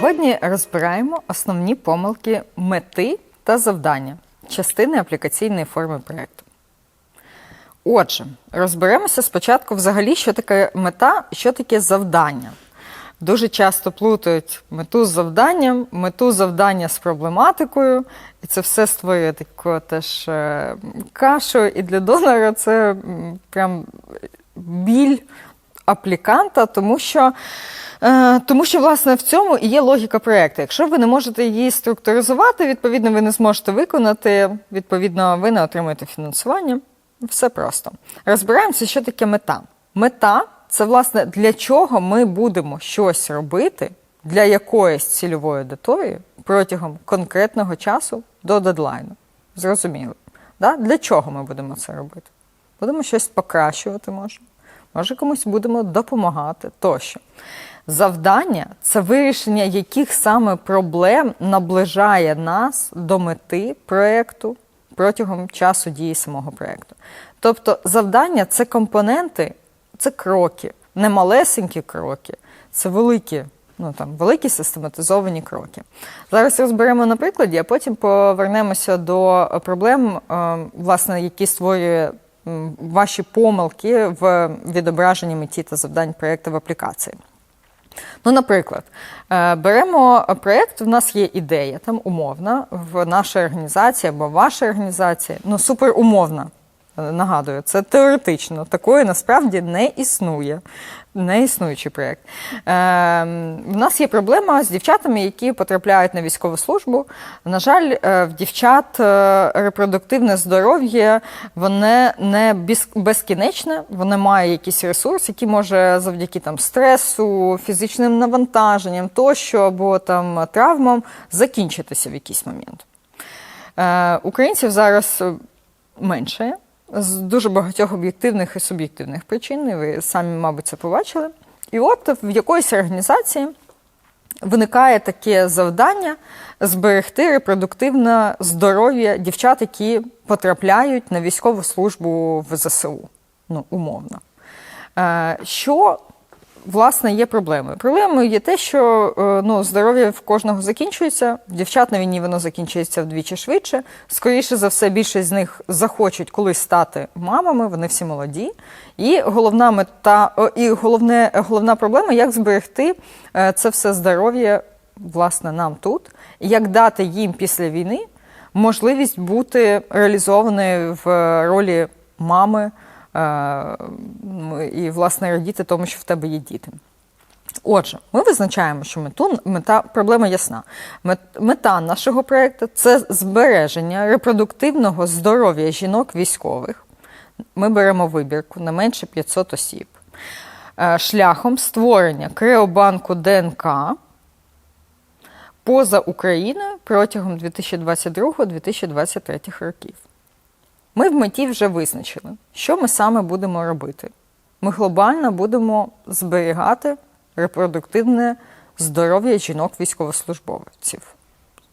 Сьогодні розбираємо основні помилки мети та завдання частини аплікаційної форми проєкту. Отже, розберемося спочатку взагалі, що таке мета, що таке завдання. Дуже часто плутають мету з завданням, мету завдання з проблематикою, і це все створює таку теж е, кашу. І для донора це прям біль апліканта, тому що, е, тому що власне в цьому і є логіка проєкту. Якщо ви не можете її структуризувати, відповідно, ви не зможете виконати, відповідно, ви не отримаєте фінансування. Все просто. Розбираємося, що таке мета. Мета це власне для чого ми будемо щось робити для якоїсь цільової аудиторії протягом конкретного часу до дедлайну. Зрозуміло. Да? Для чого ми будемо це робити? Будемо щось покращувати, може. Може, комусь будемо допомагати тощо. Завдання це вирішення яких саме проблем наближає нас до мети проєкту протягом часу дії самого проєкту. Тобто, завдання це компоненти, це кроки, не малесенькі кроки, це великі, ну там великі систематизовані кроки. Зараз розберемо на прикладі, а потім повернемося до проблем, е, власне, які створює ваші помилки в відображенні меті та завдань проєкту в аплікації. Ну, наприклад, е, беремо проєкт, в нас є ідея там умовна в нашій організації або вашій організації, ну суперумовна. Нагадую, це теоретично. Такої насправді не існує. Не існуючий проєкт. Е, в нас є проблема з дівчатами, які потрапляють на військову службу. На жаль, е, в дівчат е, репродуктивне здоров'я воно не безкінечне, воно має якийсь ресурс, який може завдяки там, стресу, фізичним навантаженням тощо або там, травмам закінчитися в якийсь момент. Е, українців зараз е, менше з дуже багатьох об'єктивних і суб'єктивних причин, і ви самі, мабуть, це побачили. І от в якоїсь організації виникає таке завдання зберегти репродуктивне здоров'я дівчат, які потрапляють на військову службу в ЗСУ, ну, умовно. Е, Що власне є проблемою? Проблемою є те, що е, ну, здоров'я в кожного закінчується. Дівчат на війні воно закінчується вдвічі швидше. Скоріше за все, більшість з них захочуть колись стати мамами, вони всі молоді. І головна мета, і головне, головна проблема, як зберегти е, це все здоров'я власне нам тут, як дати їм після війни можливість бути реалізованою в ролі мами. І, власне, радіти тому, що в тебе є діти. Отже, ми визначаємо, що мету, мета, проблема ясна. Мета нашого проєкту це збереження репродуктивного здоров'я жінок військових. Ми беремо вибірку не менше 500 осіб. Е, Шляхом створення криобанку ДНК поза Україною протягом 2022-2023 років. Ми в меті вже визначили, що ми саме будемо робити. Ми глобально будемо зберігати репродуктивне здоров'я жінок військовослужбовців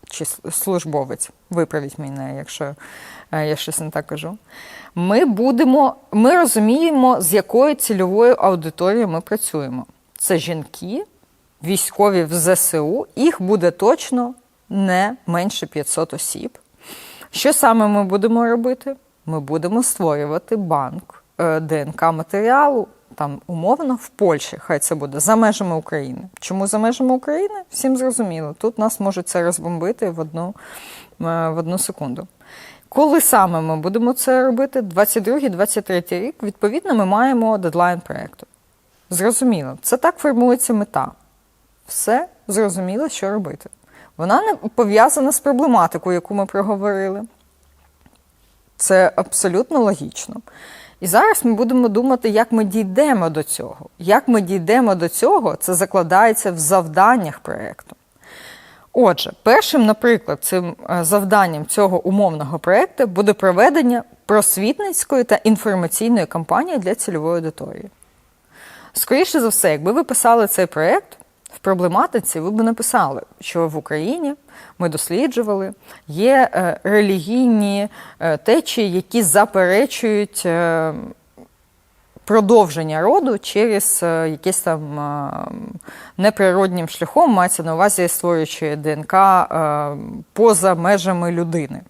чи службовець. Виправіть мене, якщо е, я щось не так кажу. Ми будемо, ми розуміємо, з якою цільовою аудиторією ми працюємо. Це жінки, військові в ЗСУ, їх буде точно не менше 500 осіб. Що саме ми будемо робити? Ми будемо створювати банк е, ДНК матеріалу там умовно в Польщі. Хай це буде за межами України. Чому за межами України? Всім зрозуміло. Тут нас можуть це розбомбити в одну, е, в одну секунду. Коли саме ми будемо це робити? 22-23 рік, відповідно, ми маємо дедлайн проєкту. Зрозуміло, це так формується мета. Все зрозуміло, що робити. Вона не пов'язана з проблематикою, яку ми проговорили. Це абсолютно логічно. І зараз ми будемо думати, як ми дійдемо до цього. Як ми дійдемо до цього, це закладається в завданнях проєкту. Отже, першим, наприклад, цим е, завданням цього умовного проєкту буде проведення просвітницької та інформаційної кампанії для цільової аудиторії. Скоріше за все, якби ви писали цей проєкт в проблематиці, ви б написали, що в Україні ми досліджували, є е, релігійні е, течії, які заперечують е, продовження роду через якесь там неприроднім шляхом, мається на увазі створюючи ДНК поза межами людини.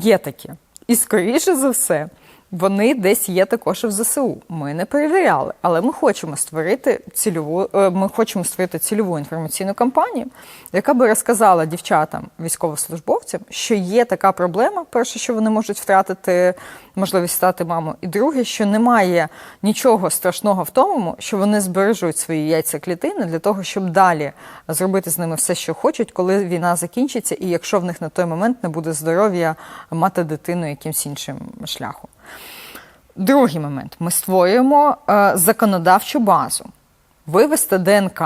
Є такі. І скоріше за все, вони десь є також і в ЗСУ. Ми не перевіряли, але ми хочемо створити цільову, е, ми хочемо створити цільову інформаційну кампанію, яка би розказала дівчатам, військовослужбовцям, що є така проблема. Перше, що вони можуть втратити можливість стати мамою, і друге, що немає нічого страшного в тому, що вони збережуть свої яйцеклітини для того, щоб далі зробити з ними все, що хочуть, коли війна закінчиться, і якщо в них на той момент не буде здоров'я мати дитину якимсь іншим шляхом. Другий момент: ми створюємо е, законодавчу базу. Вивести ДНК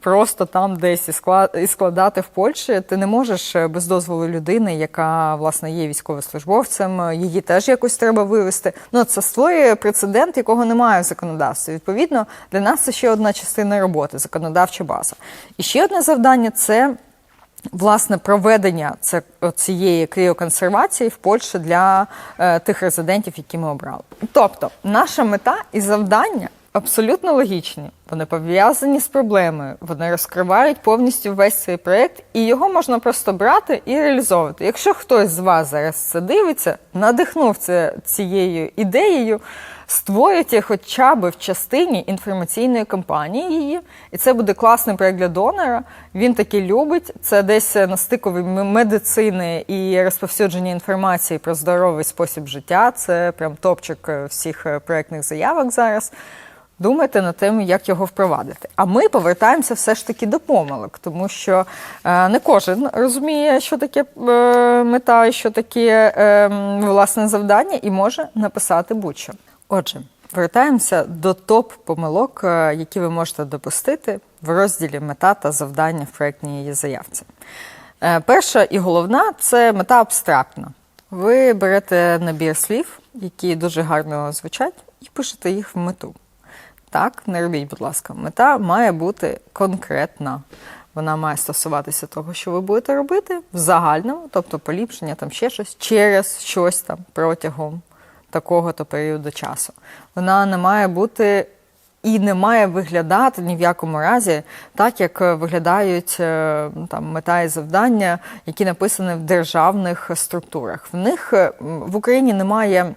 просто там десь і склад- і складати в Польщі. Ти не можеш е, без дозволу людини, яка власне є військовослужбовцем, е, її теж якось треба вивести. Ну це створює прецедент, якого немає в законодавстві. Відповідно, для нас це ще одна частина роботи законодавча база. І ще одне завдання це власне проведення це, цієї кріоконсервації в Польщі для е, тих резидентів, які ми обрали. Тобто, наша мета і завдання абсолютно логічні. Вони пов'язані з проблемою, вони розкривають повністю весь цей проєкт, і його можна просто брати і реалізовувати. Якщо хтось з вас зараз це дивиться, надихнувся цією ідеєю. Створюйте хоча б в частині інформаційної кампанії її, і це буде класний проєкт для донора. Він таки любить. Це десь на стикові медицини і розповсюдження інформації про здоровий спосіб життя. Це прям топчик е, всіх е, проєктних заявок зараз. Думайте над тим, як його впровадити. А ми повертаємося все ж таки до помилок, тому що е, не кожен розуміє, що таке е, мета, що таке е, власне завдання, і може написати будь-що. Отже, вертаємося до топ-помилок, е, які ви можете допустити в розділі мета та завдання в проєктній заявці. Перша і головна це мета абстрактна. Ви берете набір слів, які дуже гарно звучать, і пишете їх в мету. Так, не робіть, будь ласка. Мета має бути конкретна. Вона має стосуватися того, що ви будете робити в загальному, тобто поліпшення там ще щось через щось там протягом такого-то періоду часу. Вона не має бути і не має виглядати ні в якому разі так, як виглядають е, там мета і завдання, які написані в державних структурах. В них е, в Україні немає.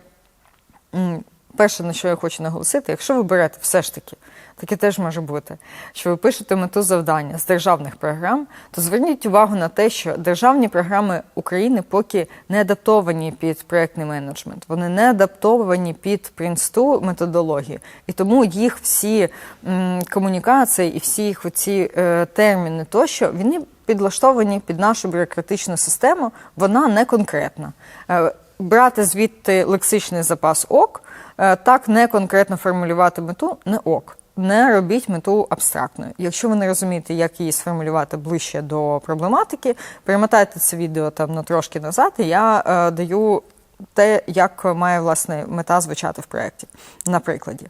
Перше, на що я хочу наголосити, якщо ви берете все ж таки, таке теж може бути, що ви пишете мету завдання з державних програм, то зверніть увагу на те, що державні програми України поки не адаптовані під проєктний менеджмент, вони не адаптовані під Принсту методологію. І тому їх всі м, комунікації і всі їх оці е, терміни тощо, вони підлаштовані під нашу бюрократичну систему, вона не конкретна. Е, брати звідти лексичний запас ок. Е, Так не конкретно формулювати мету не ок. Не робіть мету абстрактною. Якщо ви не розумієте, як її сформулювати ближче до проблематики, перемотайте це відео там на трошки назад, і я е, даю те, як має власне мета звучати в проєкті. На прикладі.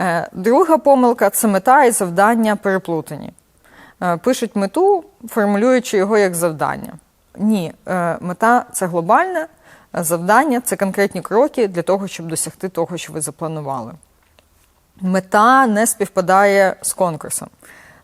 Е, друга помилка це мета і завдання переплутані. Е, пишуть мету, формулюючи його як завдання. Ні, е, мета це глобальне, завдання це конкретні кроки для того, щоб досягти того, що ви запланували. Мета не співпадає з конкурсом.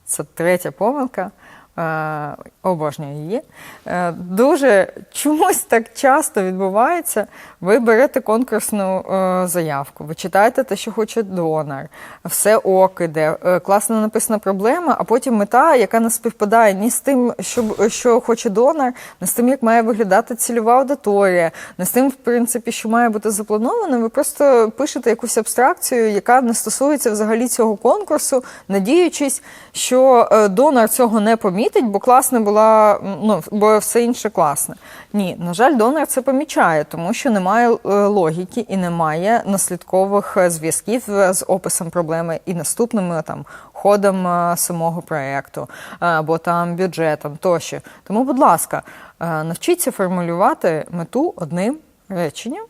Це третя помилка. Е, обожнюю її. Е, дуже чомусь так часто відбувається. Ви берете конкурсну е, заявку, ви читаєте те, що хоче донор, все ок іде, класно написана проблема, а потім мета, яка не співпадає ні з тим, що, що хоче донор, не з тим, як має виглядати цільова аудиторія, не з тим, в принципі, що має бути заплановано. Ви просто пишете якусь абстракцію, яка не стосується взагалі цього конкурсу, надіючись, що донор цього не помітить, бо класне була, ну, бо все інше класне. Ні, на жаль, донор це помічає, тому що немає е, логіки і немає наслідкових е, зв'язків е, з описом проблеми і наступними там ходом самого проєкту або там бюджетом тощо. Тому, будь ласка, навчіться формулювати мету одним реченням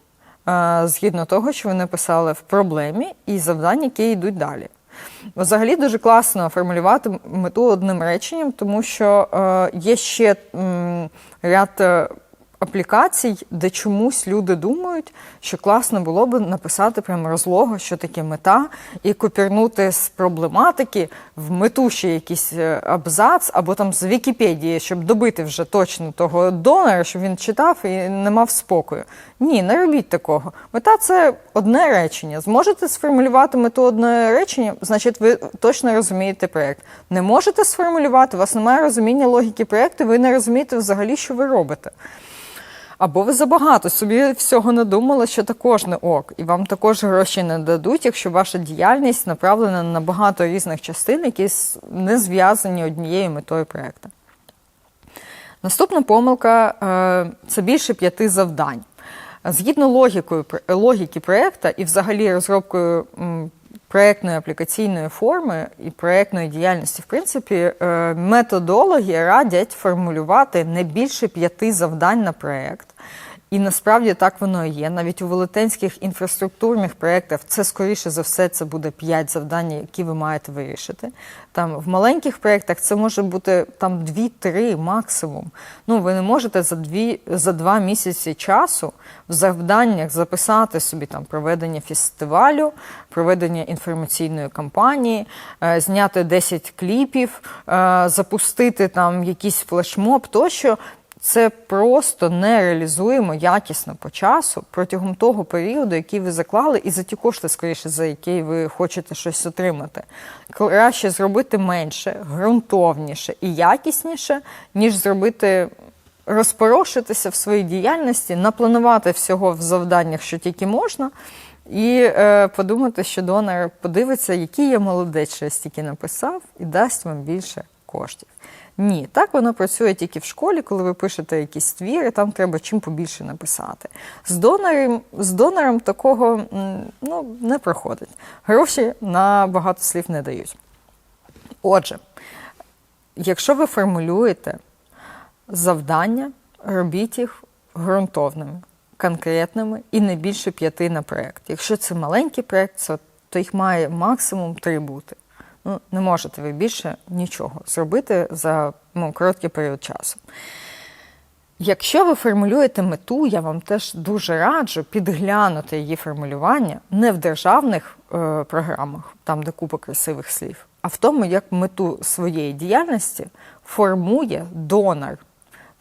згідно того, що ви написали в проблемі і завдання, які йдуть далі. Взагалі дуже класно формулювати мету одним реченням, тому що е, є ще ряд е, аплікацій, де чомусь люди думають, що класно було б написати прямо розлого, що таке мета, і копірнути з проблематики в мету ще якийсь е, абзац, або там з Вікіпедії, щоб добити вже точно того донора, щоб він читав і не мав спокою. Ні, не робіть такого. Мета це одне речення. Зможете сформулювати мету одне речення, значить, ви точно розумієте проєкт. Не можете сформулювати, у вас немає розуміння логіки проєкту, ви не розумієте взагалі, що ви робите. Або ви забагато собі всього надумали, що також не ок, і вам також гроші не дадуть, якщо ваша діяльність направлена на багато різних частин, які не зв'язані однією метою проєкту. Наступна помилка е, це більше п'яти завдань. Згідно логікою, логіки проєкту і взагалі розробкою проєктної аплікаційної форми і проєктної діяльності, в принципі, е, методологи радять формулювати не більше п'яти завдань на проєкт. І насправді так воно і є. Навіть у велетенських інфраструктурних проєктах це скоріше за все це буде 5 завдань, які ви маєте вирішити. Там в маленьких проєктах це може бути там 2-3 максимум. Ну ви не можете за дві за два місяці часу в завданнях записати собі там проведення фестивалю, проведення інформаційної кампанії, е, зняти 10 кліпів, е, запустити там якийсь флешмоб тощо. Це просто не реалізуємо якісно по часу протягом того періоду, який ви заклали, і за ті кошти, скоріше, за які ви хочете щось отримати. Краще зробити менше, ґрунтовніше і якісніше, ніж зробити. Розпорошитися в своїй діяльності, напланувати всього в завданнях, що тільки можна, і е, подумати, що донор подивиться, який я молодець, що я стільки написав, і дасть вам більше коштів. Ні, так воно працює тільки в школі, коли ви пишете якісь твіри, там треба чим побільше написати. З донором, з донором такого ну, не проходить. Гроші на багато слів не дають. Отже, якщо ви формулюєте завдання, робіть їх ґрунтовними, конкретними і не більше п'яти на проєкт. Якщо це маленький проєкт, то їх має максимум три бути. Ну, не можете ви більше нічого зробити за ну, короткий період часу. Якщо ви формулюєте мету, я вам теж дуже раджу підглянути її формулювання не в державних е, програмах, там де купа красивих слів, а в тому, як мету своєї діяльності формує донор.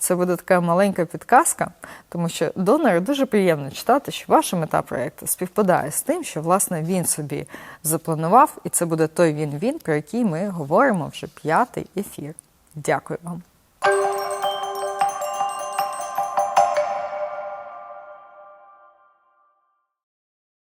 Це буде така маленька підказка, тому що донору дуже приємно читати, що ваша мета проєкту співпадає з тим, що власне він собі запланував, і це буде той він-він, про який ми говоримо вже п'ятий ефір. Дякую вам.